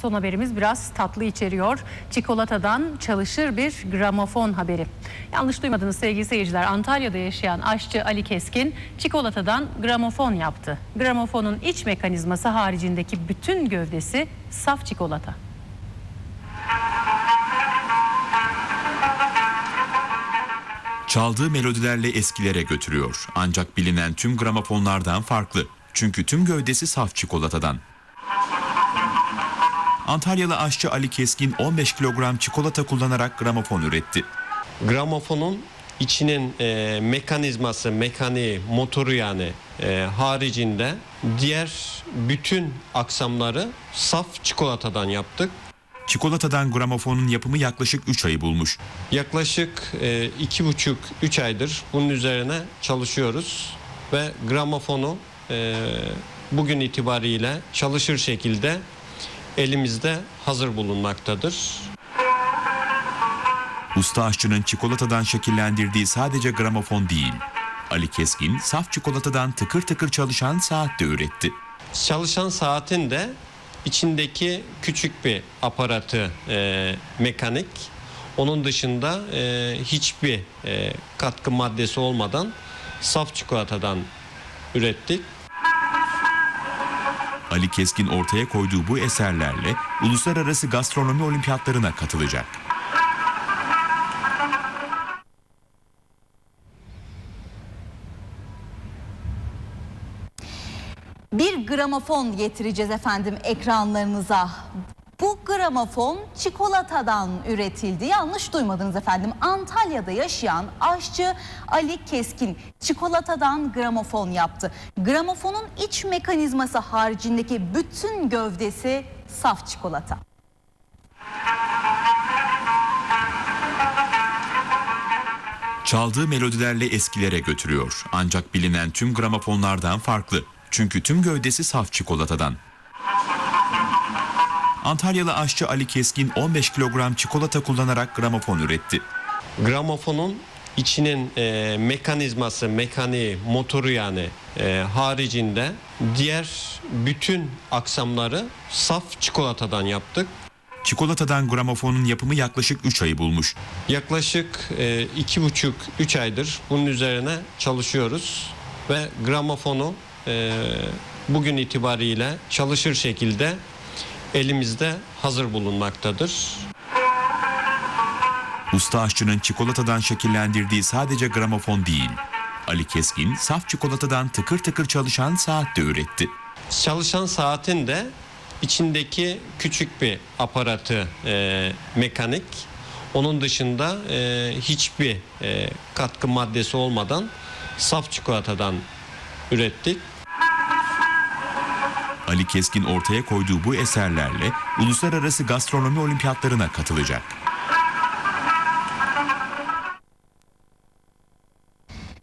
Son haberimiz biraz tatlı içeriyor. Çikolatadan çalışır bir gramofon haberi. Yanlış duymadınız sevgili seyirciler. Antalya'da yaşayan aşçı Ali Keskin çikolatadan gramofon yaptı. Gramofonun iç mekanizması haricindeki bütün gövdesi saf çikolata. Çaldığı melodilerle eskilere götürüyor. Ancak bilinen tüm gramofonlardan farklı. Çünkü tüm gövdesi saf çikolatadan. Antalyalı aşçı Ali Keskin 15 kilogram çikolata kullanarak gramofon üretti. gramofonun içinin e, mekanizması, mekaniği, motoru yani e, haricinde diğer bütün aksamları saf çikolatadan yaptık. Çikolatadan gramofonun yapımı yaklaşık 3 ayı bulmuş. Yaklaşık e, iki buçuk, üç aydır bunun üzerine çalışıyoruz ve gramofonu e, bugün itibariyle çalışır şekilde elimizde hazır bulunmaktadır. Usta aşçının çikolatadan şekillendirdiği sadece gramofon değil. Ali Keskin saf çikolatadan tıkır tıkır çalışan saat de üretti. Çalışan saatin de içindeki küçük bir aparatı e, mekanik. Onun dışında e, hiçbir e, katkı maddesi olmadan saf çikolatadan ürettik. Ali Keskin ortaya koyduğu bu eserlerle uluslararası gastronomi olimpiyatlarına katılacak. Bir gramofon getireceğiz efendim ekranlarınıza. Gramofon çikolatadan üretildi. Yanlış duymadınız efendim. Antalya'da yaşayan aşçı Ali Keskin çikolatadan gramofon yaptı. Gramofonun iç mekanizması haricindeki bütün gövdesi saf çikolata. Çaldığı melodilerle eskilere götürüyor. Ancak bilinen tüm gramofonlardan farklı. Çünkü tüm gövdesi saf çikolatadan. Antalyalı aşçı Ali Keskin 15 kilogram çikolata kullanarak gramofon üretti. Gramofonun içinin e, mekanizması, mekaniği, motoru yani e, haricinde diğer bütün aksamları saf çikolatadan yaptık. Çikolatadan gramofonun yapımı yaklaşık 3 ayı bulmuş. Yaklaşık e, iki buçuk, üç aydır bunun üzerine çalışıyoruz ve gramofonu e, bugün itibariyle çalışır şekilde elimizde hazır bulunmaktadır. Usta aşçının çikolatadan şekillendirdiği sadece gramofon değil. Ali Keskin saf çikolatadan tıkır tıkır çalışan saat de üretti. Çalışan saatin de içindeki küçük bir aparatı e, mekanik. Onun dışında e, hiçbir e, katkı maddesi olmadan saf çikolatadan ürettik. Ali Keskin ortaya koyduğu bu eserlerle uluslararası gastronomi olimpiyatlarına katılacak.